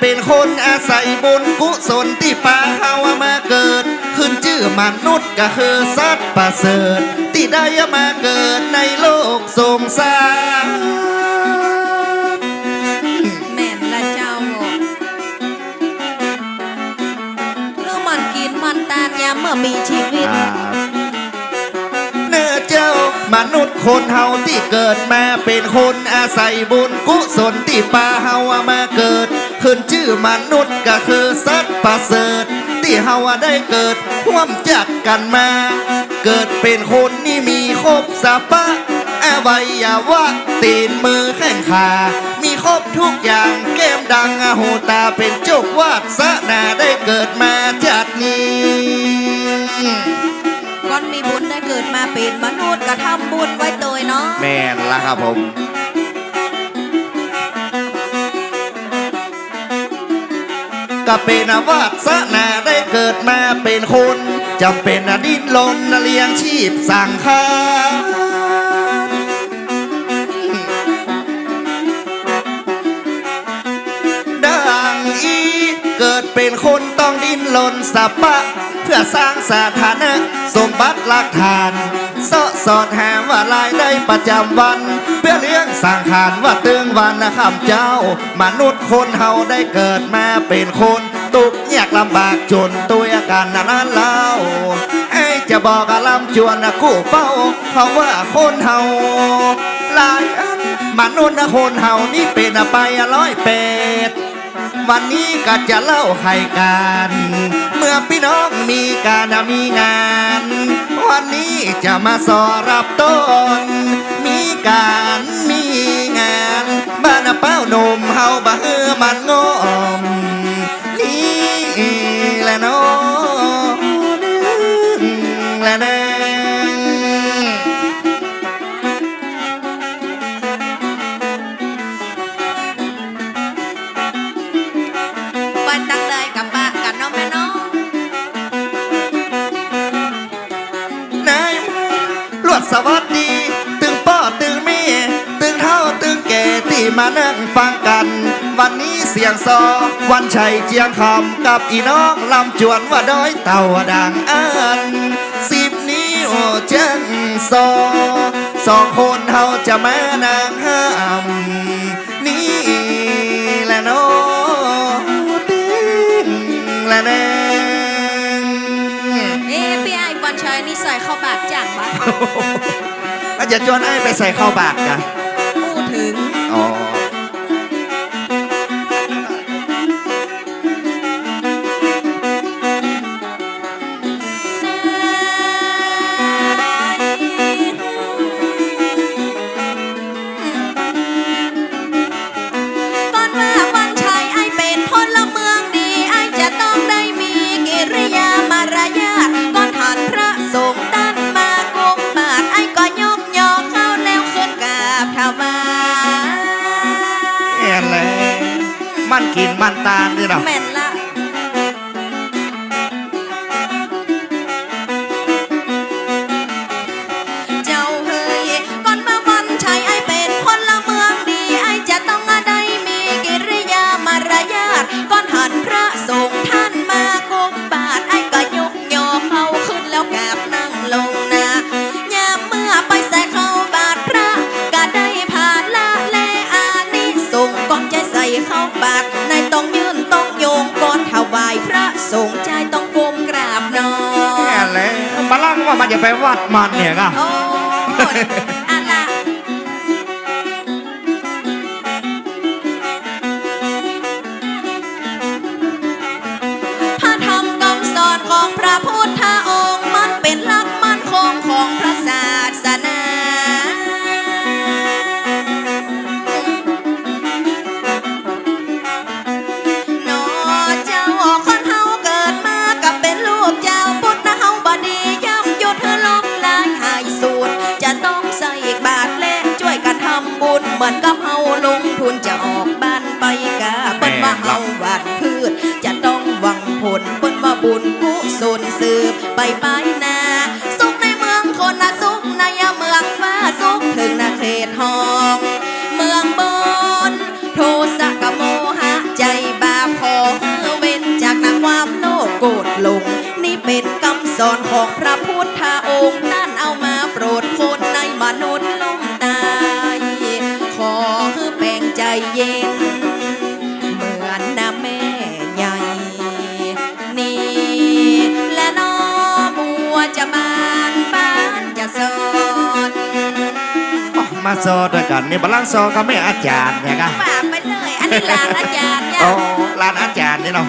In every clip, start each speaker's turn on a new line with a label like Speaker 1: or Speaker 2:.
Speaker 1: เป็นคนอาศัยบุญกุศลที่ป่าเฮามาเกิด ขึ้นชื่อมนุษย์ก็คือสัตว์ประเสริฐ ที่ได้มาเกิดในโลกสงสาร
Speaker 2: แม่นละเจ้าคือมันกินมันตานยามเมื่อมีชีวิต
Speaker 1: เนื้อเจ้ามนุษย์คนเฮาที่เกิดมาเป็นคนอาศัยบุญกุศลที่ป่าเฮามาเกิด ขึ้นชื่อมนุษย์ก็คือสัตว์ประเสริฐ ที่เฮาได้เกิดร่วมจักกันมา เกิดเป็นคนนี่มีครบสปะอวัยวะตีนมือแข้งขา มีครบทุกอย่างแก้มดังอาหูตาเป็นเจุกวาสนาได้เกิดมาจากนี้
Speaker 2: ก่อนมีบุญได้เกิดมาเป็นมนุษย์ก็ทำบุญไว้ตัวเนาะ
Speaker 1: แม่นละครับผม ก็เป็นวาสนาได้เกิดมาเป็นคนจำเป็นอดิ้นรนเลี้ยงชีพสั่งข้าวดังอีเกิดเป็นคนต้องดิ้นรนสับปะ เพื่อสร้างสถานะสมบัติหลักฐานเสาะสอดหาว่ารายได้ประจำวัน เพื่อเลี้ยงสังขารว่าตึงวันนะคำเจ้า มนุษย์คนเฮาได้เกิดมาเป็นคน ตุกยากลำบากจนตัวกันนะนั้นเล่าไอ้จะบอกกะลำจวนนะกูเฝ้าเพราะว่าคนเฮาหลายอันมนุษย์นะคนเฮานี่เป็นไปอะร้อยเป็ดวันนี้ก็จะเล่าให้กัน เมื่อพี่น้องมีการมีงาน วันนี้จะมาสอรับต้นมี การมีงานบ้านเป้าหนุ่มเฮาบ่เฮือมันงอม
Speaker 2: มา
Speaker 1: นั่งฟังกัน วันนี้เสียงซอ วันชัยเจียงคำกับอีน้องลำจวนว่าด้อยเต่าดังอันสิบนี้โอ้เจังซอสองคนเฮาจะมานางห้ามนี่แหละเน้องตึงแหละนาง
Speaker 2: เอ๊ะพี่ไอ้บอลชายนี่ใส่เข้าบาทจังวะ
Speaker 1: อาจจะจวนไอ้ไปใส่ข้าวบากจ้ะ
Speaker 2: พูดถึง
Speaker 1: อ๋อ
Speaker 2: กินมันตาลนี่
Speaker 1: เนา
Speaker 2: แม่นละ ว่ามันจะ
Speaker 1: ไปวัดมันเนี่ยก็
Speaker 2: โอ้ ไปไปนาสุขในเมืองคนนะสุขในเมืองฟ้าสุขถึงนาเขตห้อง เมืองบน โทสะกโมหะใจบาพอเว้นจากนาความโลภโกรธลง นี่เป็นคำสอนของพระพุทธองค์
Speaker 1: มาโซด้วยกันนี่บาลังโซก็ไม่อาจารย์เนี่ยกัน
Speaker 2: ป่าไปเลยอันนี้หลานอาจารย์เนี่ย
Speaker 1: โอ้ลานอาจารย์นี่เนาะ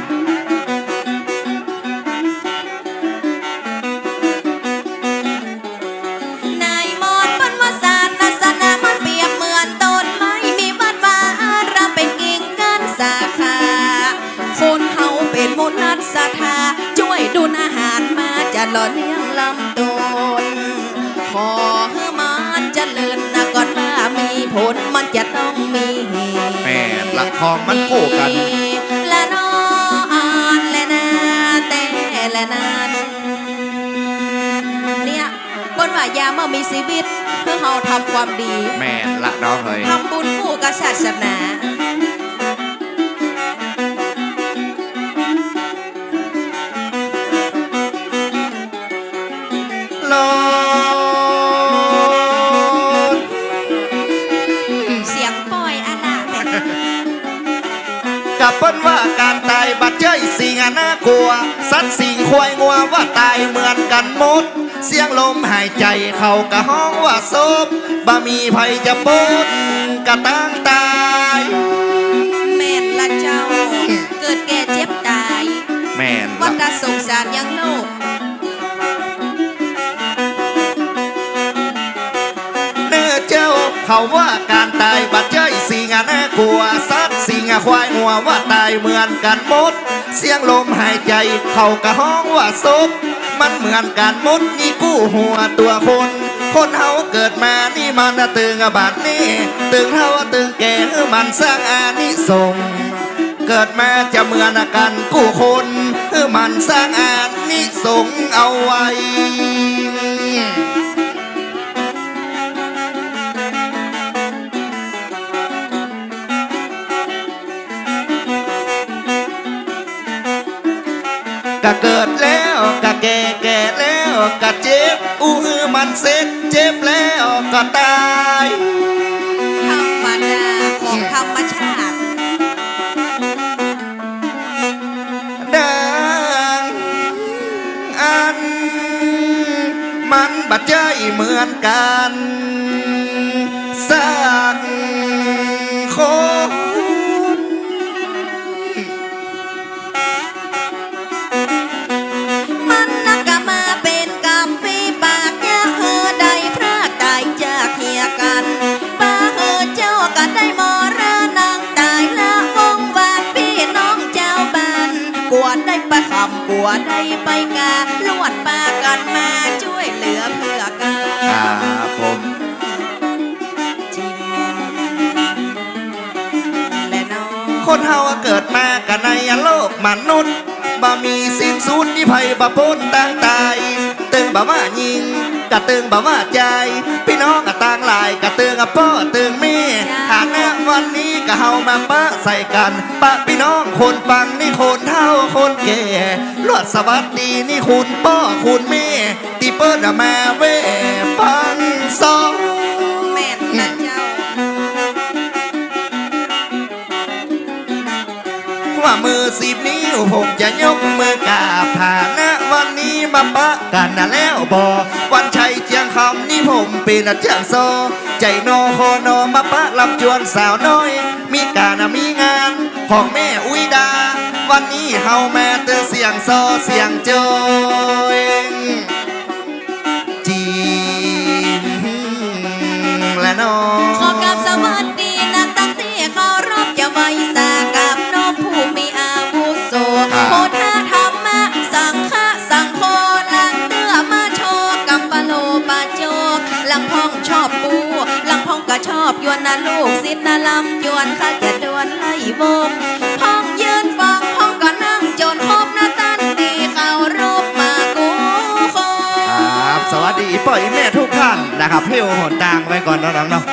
Speaker 2: นายมอนปันวสานลักษณะมันเปรียบเหมือน
Speaker 1: แม่ละคองมันคู่กัน
Speaker 2: และนอนและนาแต่และนานเนี่ยบนว่ายามเมื่อมีชีวิตเพื่อเฮาทำความดี
Speaker 1: แม่ละน้องเฮ้ย
Speaker 2: ทำบุญกู้กับศาสนา
Speaker 1: การตายบัดเจ้ยสิ่งอะน่ากลัว สัตว์สิ่งควายงัวว่าตายเหมือนกันหมด เสียงลมหายใจเข้ากะห้องว่าศพบ่มีภัยจะปนกะตั้งตาย
Speaker 2: แม่นละเจ้า เกิดแก่เจ็บตาย
Speaker 1: แม่น
Speaker 2: วั
Speaker 1: ละ
Speaker 2: ฏสงสารยังโลก
Speaker 1: เนื้อเจ้าเขาว่าการตายบัดเจ้ ยสิ่งอะน่ากลัวสัตว์สิ่งะควายงัวว่าตายเหมือนกันหมด เสียงลมหายใจเข้ากะห้องว่าศพมันเหมือนกันหมดนี่กู้หัวตัวคน คนเฮาเกิดมานี่มันน่ะตึงอะบาดนี่ตึงเฮาตึงแก่คือมันสร้างอานิสงส์เกิดมาจะเหมือนกันกู้คนคือมันสร้างอานิสงส์เอาไว้ ก็เกิดแล้วก็แก่แก่แล้วก็เจ็บอู้ฮือมันเสร็จเจ็บแล้วก็ตาย
Speaker 2: ธรรมดาของธรรมชาติ
Speaker 1: ดังอัน มันบัดใจเหมือนกัน
Speaker 2: ได้ไปกาลวดปากันมาช่วยเหลือเพื่อกัน
Speaker 1: ครับผม
Speaker 2: จริงและน้อง
Speaker 1: คนเฮาเกิดมากันในโลกมนุษย์บ่มีสิ้นสุดนิภัยบ่พ้นต่างตายตึงบ่ว่ายิงกะตึงบ่ว่าใจ พี่น้องกะต่างหลายกะตึงอะพ่อตึงแม่ฐา วันนี้กะเฮามาปะใส่กันปะพี่น้องคนฟังนี่คนเฒ่าคนแก่ลวดสวัสดีนี่คุณพ่อคุณแม่ที่เปิ้นอะมาเว่ฟังสอง
Speaker 2: แม่นะเจ้า
Speaker 1: ว่ามือสิบนิ้วผมจะยกมือกราบฐานะวันนี้มาปะกันนะแล้วบอวัน คำนี่ผมเป็นอาจารย์โซ ใจโนโคโนมาปะลำจวนสาวน้อย มีการมีงานของแม่อุ้ยดา วันนี้เฮาแม่เตือเสียงโซเสียงโจยจีนและน้อง
Speaker 2: วนนะลูกศิษย์นะลำยวนข้าจะดวนไล่วงพ้องยืนฟังพ้องก็นั่งจนครบนะตันดีเคารพมากูคง
Speaker 1: ครับ สวัสดีป่อยแม่ทุกท่านนะครับเพี่หนต่างไว้ก่อนน้องๆเนาะ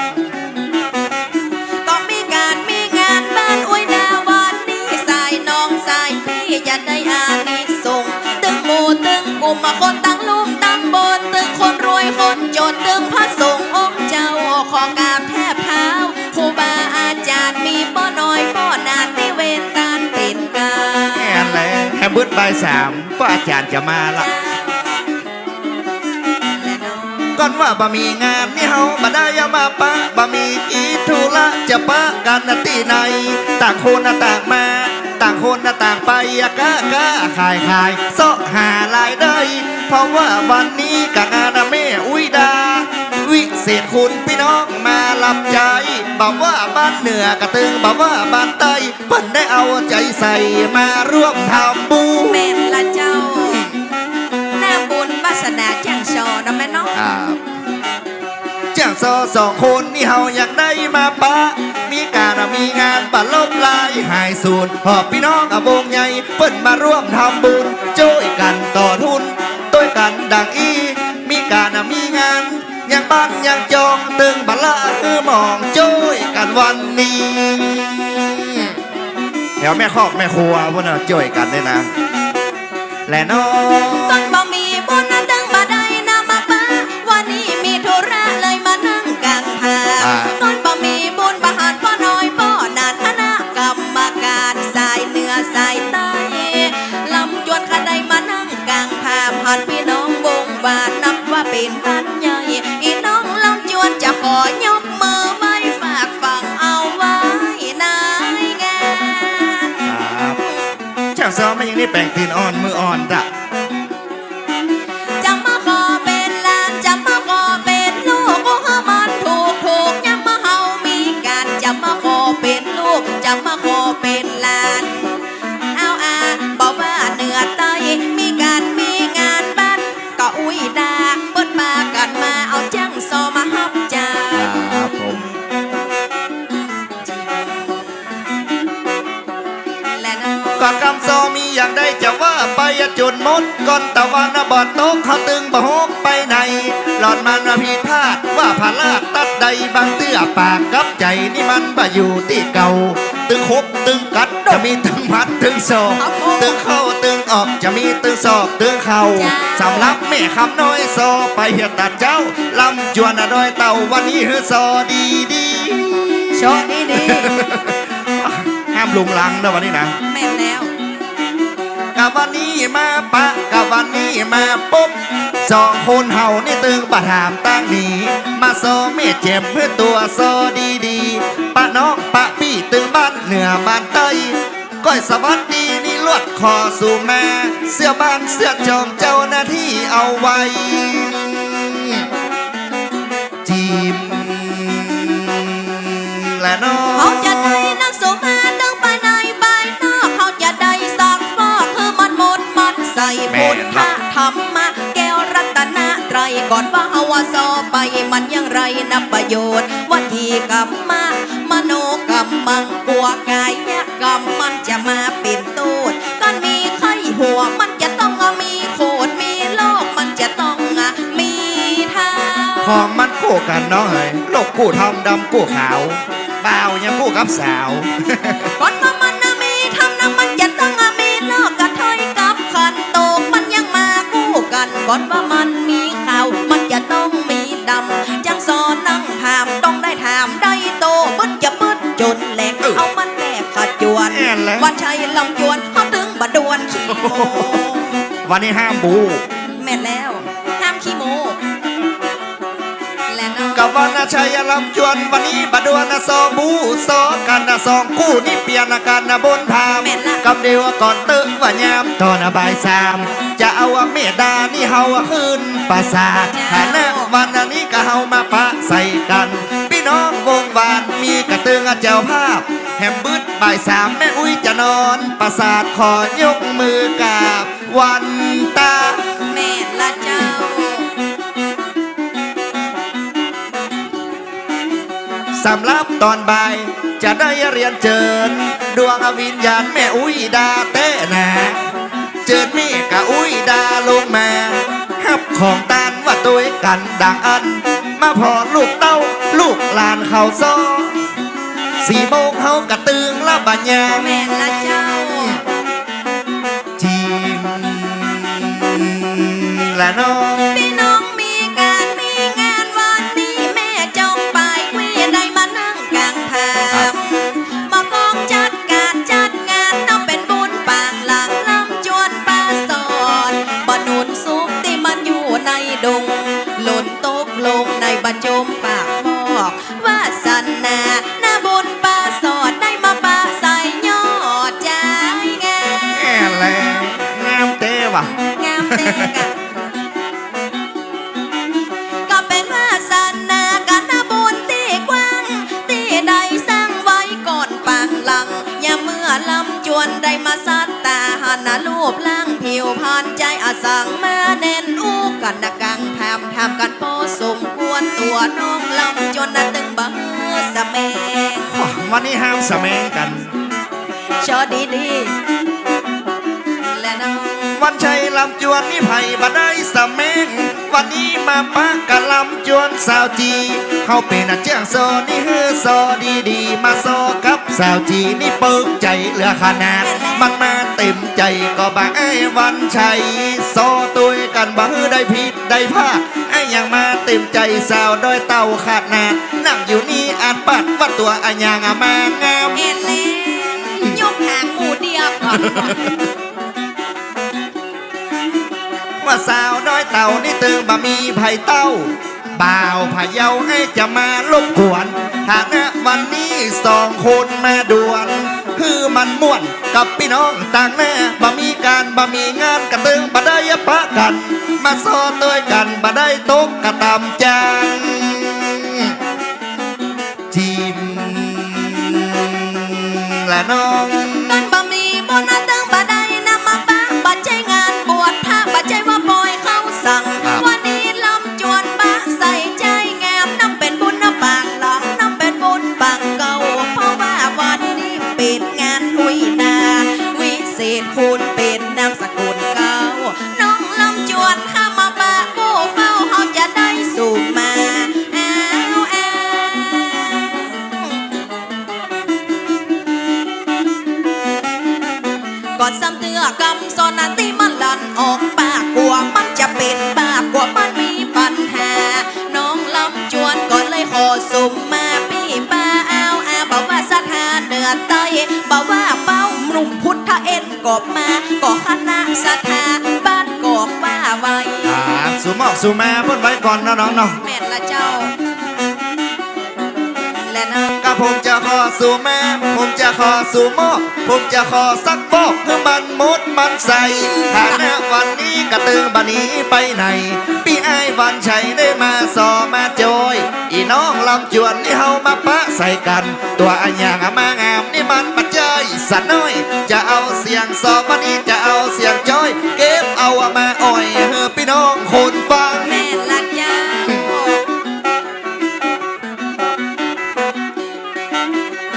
Speaker 2: ก็มีการมีงานบ้านอุ้ยดาวันนี้สายน้องสายพี่จะได้อานิสงส์ตึงหมู่ตึงกลุ่มมมาคนตั้งลุ่มตั้งบนตึงคนรวยคนจนตึง บึ
Speaker 1: ดใบายสามก็อาจารย์จะมาละก่อนว่าบะมีงานนี่เฮาบ่ได้ยามาปะบะมีกีธุระจะปะกันนะที่ไหนต่างคนต่างมา ต่างคนต่างไปกะกะขายขายเสาะหารายได้ เพราะว่าวันนี้กะงานแม่อุ้ยดา วิเศษคุณพี่น้องมารับใจ บอกว่าบ้านเหนือกระตึงบอกว่าบ้านใต้เพิ่นได้เอาใจใส่มาร่วมทำบุ
Speaker 2: แม่
Speaker 1: ญ
Speaker 2: นละเจ้า หน้าบุญวาสนาจังชอนะแม่น้อง
Speaker 1: ครับจ้างซอสองคนนี่เฮาอยากได้มาปะมีการมีงานปะลบลายหายสูนหอบพี่น้องอาวงใหญ่เปิ้นมาร่วมทำบุญ แถวแม่คอกแม่ครัวพวกน่ะจ่อยกันด้วยนะ และน้อง อ
Speaker 2: ย่างนี้
Speaker 1: แปลงตีนอ่อนมืออ่อนจ้ะ
Speaker 2: มดก่อน
Speaker 1: ตะวันนะบอดโต๊ะเขาตึงบะฮกไปไหน หลอดมันมาผิดพลาดว่าผาลาดตัดใดบางเตื้อปากกับใจนี่มันบ่อยู่ที่เก่า ตึงคบตึงกัดจะมีตึงพัดตึงศอกตึงเข้าตึงออกจะมีตึงศอกตึงเข่าสำหรับแม่คำน้อยซอไปเหียตัดเจ้าลำจวนอะดอยเต่าวันนี้เฮือซอดีดี
Speaker 2: โชคดีดี
Speaker 1: ห้ามลุงลังนะวันนี้นะ
Speaker 2: แม่นแล้ว
Speaker 1: กับวันนี้มาปะกับวันนี้มาปุ๊บสองคนเฮานี่ตึงปะถามตั้งหนีมาโซเม่เจ็บเพื่อตัวโซดีดีๆปะน้องปะปี้ตึงบ้านเหนือบ้านใต้ก้อยสวัสดีนี่ลวดคอสู่แม่เสื้อบ้านเสื้อจอมเจ้าหน้าที่เอาไว้จิมและน้อง
Speaker 2: ใส่พุทธธรรมะแก้วรัตนะไตรก่อนว่าเฮาวาซอไปมันยังไรนับประโยชน์วัจีกรรมมามโนกรรมมังกัวกายกรรมมันจะมาเป็นตูดกันมีไข้หัวมันจะต้องมีโคดมีโลกมันจะต้องมีทาง
Speaker 1: ของมันกู้กันเนาะเฮ้ยโลกกู้ทองดำกู้ขาวบ่าวยังกู้กับสาว
Speaker 2: ก่อน กันก่อนว่ามันมีข่าว มันจะต้องมีดำจังสอนนั่งถามต้องได้ถามได้โตมันจะมืดจนแหลก
Speaker 1: เออ
Speaker 2: เอามันแหลกขจวน
Speaker 1: แอนแล้ว
Speaker 2: วันชัยลำจวนเขาถึงบดวนขี้โม
Speaker 1: วันนี้ห้ามบู
Speaker 2: วันา
Speaker 1: ชัยลำจวนวันนี้บดวนนะซองบูซอกันนะสองคู่นี่เปลี่ยนอาการนะบนทาม
Speaker 2: แม่นละ
Speaker 1: กับเดียวก่อนตึงว่ายามตอนนบ่ายสามจะเอาเมดานี่เฮาว่าขึ้นปราสาทฐานะวันนี้ก็เฮามาปะใส่กัน พี่น้องวงวานมีกระตึงเจ้าภาพแฮมบึดบ่ายสามแม่อุ้ยจะนอนปราสาทขอยกมือกราบวันตา สำหรับตอนบ่าย จะได้เรียนเจิญดวงวิญญาณแม่อุ้ยดาเต้นะเจิญแม่กะอุ้ยดาลงมาฮับของตานว่าตัวกันดังอัน มาพอลูกเต้าลูกหลานเขาซ้อสี่โมงเฮากะตึงละบัญญา
Speaker 2: แม่นละเจ้า
Speaker 1: จีมและน้อง
Speaker 2: พี่น้อง สะแมง
Speaker 1: กัน
Speaker 2: ชอดีดีๆและน้อง
Speaker 1: วันชัยลำจวนนี่ไผ่บ่ได้สะแมงวันนี้มาปะกะลำจวนสาวจีเขาเป็นอาเจ้าโซนี่ฮือโซดีดีๆมาโซกับสาวจีนี่เปิกใจเหลือขนาดมันมาเต็มใจก็บ่ไอ้วันชัยโซตุยกันบ่ฮือได้ผิดได้พลาดไอ้ ยังมาเต็มใจสาวโดยเต่าขาดนาดนั่งอยู่นี่อาจปัดว่าตัวอันยังอะมางาม
Speaker 2: เอ็นเลยยกหางหมูเดียวก่อน
Speaker 1: ว่าสาวน้อยเต่านี่ตึงบะมีไผ่เต้าบ่าวพะเยาให้จะมารบกวนหากนะวันนี้สองคนมาด่วน คือมันม่วนกับพี่น้องต่างแน่บ่มีการบ่มีงานกันตึงบ่ได้ปะกัน มาซอด้วยกันบ่ได้ตกกระตำจัง
Speaker 2: จิมและน้อง ออกปากกลัวมันจะเป็นบาปกลัวมันมีปัญหา น้องลำจวนก่อนเลยขอสุ่มมาพี่ป้าเอาอาบอกว่าสถานเหนือใต้บอกว่าเป้าหนุ่มพุทธเอ็นกบมาก่อคณะสถานบ้านกอกว่าไว้
Speaker 1: อ่าสูหมอกสูมาเพิ่นไว้ก่อนเนาะน้องเนาะ
Speaker 2: แม่นละเจ้า
Speaker 1: ผมจะขอสู่แม่ ผมจะขอสู่หมอผมจะขอสักฟอกเพื่อมันมดมันใส่ฐานะวันนี้กระตือบันนี้ไปไหน พี่ไอ้วันชัยได้มาสอมาโจยอีน้องลำจวนนี่เฮามาปะใส่กัน ตัวอันอย่างมางามนี่มันปัจจัยสันน้อย จะเอาเสียงสอบัน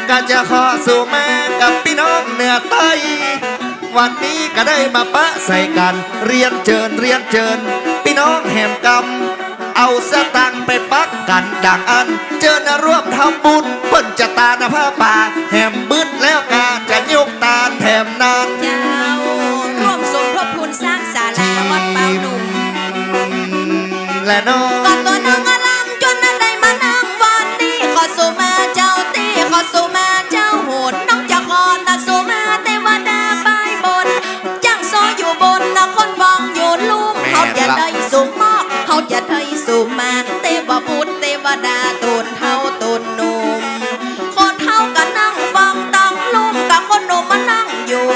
Speaker 1: ก็
Speaker 2: จะ
Speaker 1: ขอสู่แม่กับพี่น้องเหนือใต้วันนี้ก็ได้มาปะใส่กัน เรียนเจิญเรียนเจิญ พี่น้องแหมกำเอาสตังค์ไปปักกันดังอัน เจอนะร่วมทำบุญเพิ่นจะตานะผ้าป่า แหมบึดแล้วกาจะยกตาแถมนาน
Speaker 2: เจ้าร่วมสมทบทุนสร้างศาลาวัดเปาหนุ่ม
Speaker 1: และน้อง
Speaker 2: ก่อนตัวน้องอารามจนนั้นได้มานั่งวันนี้ขอสู่มาเจ้าตีขอสู่มาเจ้า ได้สู่มาเทวบุตรเทวดาตนเท่าตนหนุ่มคนเท่ากันนั่งฟังตั้งลุ่มกับคนหนุ่มมานั่งอยู่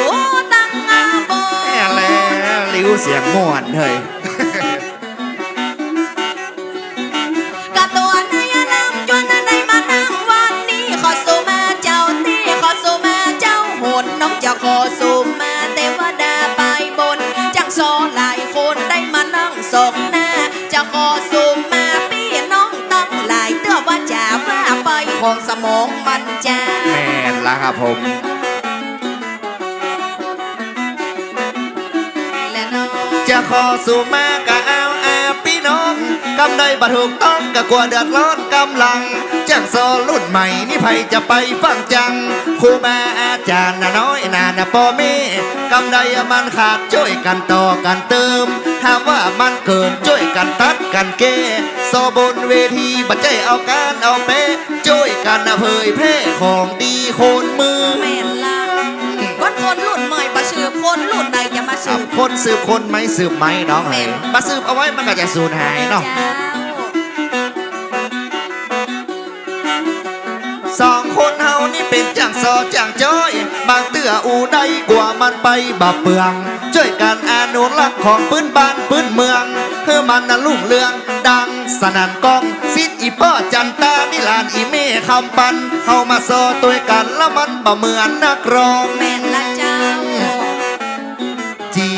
Speaker 2: ตั้งอาบน
Speaker 1: แม่แล้วลิ้วเสียงม่วนเฮ้ย
Speaker 2: กะตัวนายลำจวนนั้นได้มานั่งวันนี้ขอสู่มาเจ้าตีขอสู่มาเจ้าโหดน้องจะขอสู่ มองมันจะ
Speaker 1: แม่นละครับผม
Speaker 2: และน้อง
Speaker 1: จะขอสู่มากะเอาอาพี่น้องกกำใดบัถูกต้องก็กลัวเดือดร้อนกำลังจ้างโซรุ่นใหม่นี่ไผจะไปฟังจังครูบาอาจารย์น่ะน้อยนานะพ่อแม่กำใดมันขาดช่วยกันต่อกันเติมหากว่ามันเกินช่วยกันตัดกันแก้ โซบนเวทีบัดใจเอาการเอาเป๊ะช่วยกันนะเผยแพร่ของดีโคนมือ
Speaker 2: แม่นละคนคนรุ่นใหม่ประชือคนรุ่นใดจะมา
Speaker 1: ค
Speaker 2: สื
Speaker 1: รับบคนสืบคนไหมสืบไหมน้องเอ๋ยมาสืบเอาไว้มันก็จะสูญหายเนาะ
Speaker 2: เจ้า
Speaker 1: สองคนเฮานี่เป็นจังซอจังจ้อย บางเตื้ออูได้กว่ามันไปบับเบือง ช่วยกันอนุรักษ์ของพื้นบ้านพื้นเมือง เพื่อมันน่ะลุ่งเรือง ดังสนั่นกองซิดอีป้อจันตานิลานอีเม่คำปันเฮามาโซตัวกันแล้วมันบ่เหมือนนักร้อง
Speaker 2: แม่นละเจ้า
Speaker 1: จี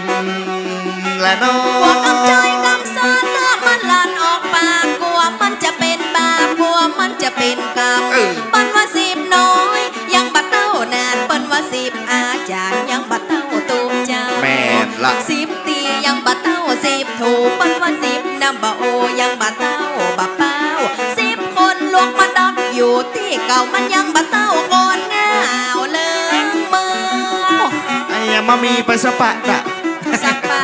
Speaker 1: นและน้อก
Speaker 2: ลัวกำใจ
Speaker 1: ง
Speaker 2: กำซาเนื้อมันลันออกปากกลัวมันจะเป็นบาปกลัวมันจะเป็นกรรมปันว่าสิบน้อย ยังบัดเต้านานปันว่าสิบอาจารย์ยังบัดเต้าตูมเจ้า
Speaker 1: แม่นละ
Speaker 2: สิบ ยังบัดเต้าสิบถูกปันว่าสิบน้ำบะโอยังบัดเต้าบะเป้าสิบคนลวงมาดักอยู่ที่เก่ามันยังบัดเต้าคนเงาเลิงเมือ
Speaker 1: ไอ้ยังมามีไปสปะอะ
Speaker 2: สักปะ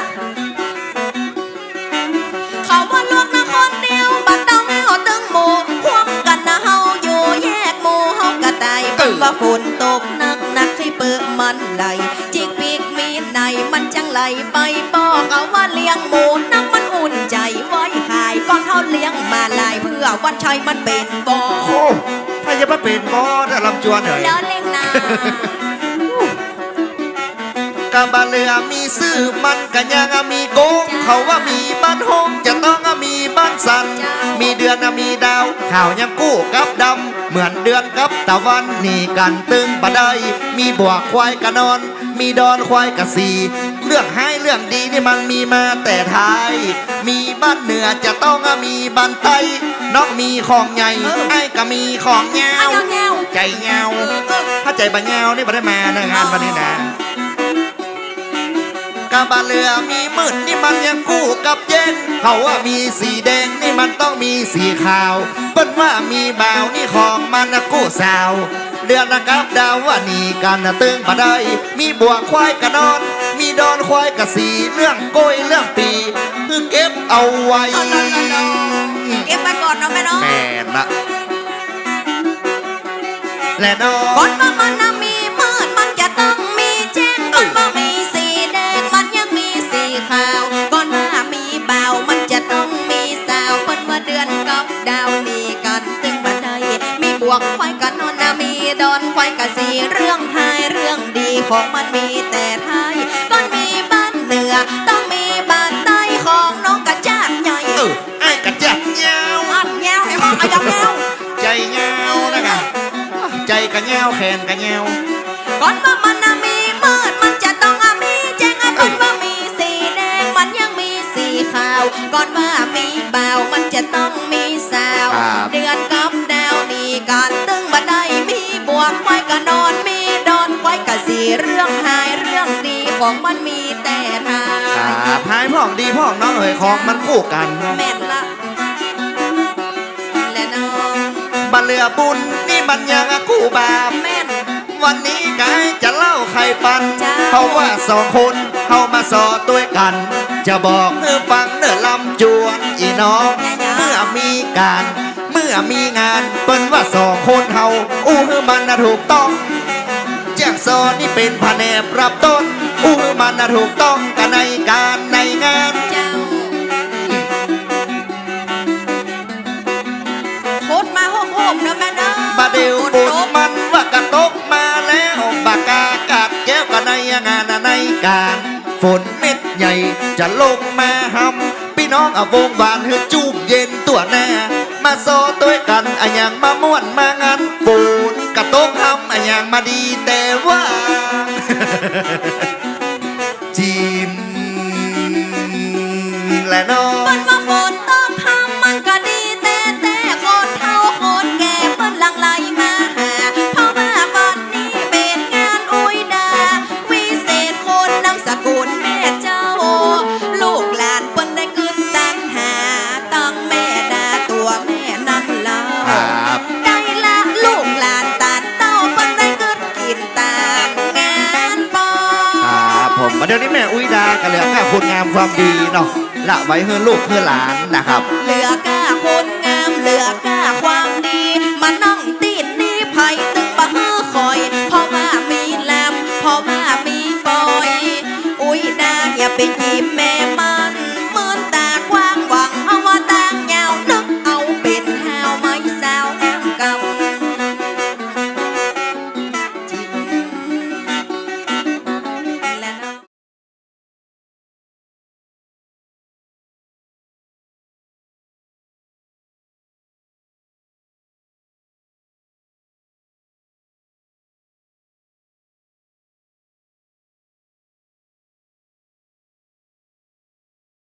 Speaker 2: เขาว่าลวกนะคนเดียวบัดเต้าเงาตึงหมู่ควมกันนะเฮาอยู่แยกหมูเฮากระไดเป็นว่าฝนตกหนักหนักให้เปิดมันไหล ไหลไปปอเขาว่าเลี้ยงหมูนักมันอุ่นใจไว้ขายก่อนเฮาเลี้ยงมาหลายเพื่อวันชัยมันเป็นบอ
Speaker 1: โอ้ถ้าจะมาเป็นบอสลำจวนเหรอ
Speaker 2: แล้วเล่งนา
Speaker 1: กาบาเรือมีซื้อมันกันยังมีโกงเขาว่ามีบ้านห้องจะต้องมีบ้านสัน มีเดือนมีดาวข่าวยังกู้กับดำ เหมือนเดือนกับตะวันนี่กันตึงบะได้ มีบวกควายกะนอน มีดอนควายกะสีเรื่องให้เรื่องดีนี่มันมีมาแต่ไทย มีบ้านเหนือจะต้องมีบ้านใต้นอกมีของใหญ่ไอ้ก็มีของเงา
Speaker 2: เอาเงา
Speaker 1: ใจเงา
Speaker 2: เออเออ
Speaker 1: ถ้าใจบังเงานี่ไม่ได้มาในงานวันนี้นะกาบาเรือมีมืดนี่มันยังกู้กับเย็นเขาว่ามีสีแดงนี่มันต้องมีสีขาวเปิ้นว่ามีบ่าวนี่ของมันนะกู้สาว เดือนนะครับดาวว่านี่กันนะตึงมาได้ มีบวกควายกะนอน มีดอนควายกะสีเรื่องโกยเรื่องปีคือเก็บเอาไว้
Speaker 2: เอาเอาเอาเอาเก็บมาก่อนเนาะแม่เนาะ
Speaker 1: แม่นะและน้อ
Speaker 2: ก่องนว่ามันน่ะมีมืดมันจะต้องมีแจ้งก่อนว่ามีสีแดงมันยังมีสีขาวก่อนว่ามีเบามันจะต้องมีสาวก่อนว่าเดือนกับดาวนี่กันตึงบันไดมีบวกควายกันนอนนะมีดอนควายกับสีเรื่องไทยเรื่องดีของมันมีแต่ไทย ใจ
Speaker 1: กระเงา
Speaker 2: แข
Speaker 1: นกระเงา
Speaker 2: ก่อนว่ามันน่ะมีมืดมันจะต้องอะมีแจ้งอะก่อนว่ามีสีแดงมันยังมีสีขาว ก่อนว่ามีเบาวมันจะต้องมีสาว
Speaker 1: ครับ
Speaker 2: เดือนกับดาวนี่การตึงบันไดมีบวกไว้ก็นอนมีดอนไว้ก็สีเรื่องหายเรื่องดีของมันมีแต่ทา
Speaker 1: ครั
Speaker 2: ย
Speaker 1: บพายพ่องดีพ่องน้องเอ๋ยของมันคู่กัน
Speaker 2: แม่นละและน้อง
Speaker 1: บันเรือบุญนี่ มันยังคู่บาป
Speaker 2: แม่น
Speaker 1: วันนี้กายจะเล่าใครปัน
Speaker 2: จ้า
Speaker 1: เพราะว่าสองคนเข้ามาสอตัวกัน จะบอกเพื่อฟังเนื้อลำจวนอีน้อง เมื่อมีการ เมื่อมีงานเปิ้นว่าสองคนเฮาอู้ฮือมันน่ะถูกต้อง แจ้งซอนี่เป็นผนบรับต้นอู้ฮือมันน่ะถูกต้องกันในการในงาน
Speaker 2: กา
Speaker 1: ฝนเม็ดใหญ่จะลงมาหำพี่น้องเอาวงหวานเฮือจูบเย็นตัวแน่มาโซตัวกันอะอย่างมาม่วนมางันฝนกระตกหำอะอย่างมาดีแต่ว่า มา
Speaker 2: เดี๋
Speaker 1: ยวนี้แม่อุ้ยดากะเหลือแค่คุณงามความดีเนาะละไว้เพื่อลูกเพื่อหลานนะครับ
Speaker 2: เหลือกล้าคนงามเหลือกล้าความดี มานั่งตีนนี้ไผ่ตึงบะเฮอคอยเพราะว่ามีลำเพราะว่ามีปอย อุ้ยดาอย่าไปจีบแม่มา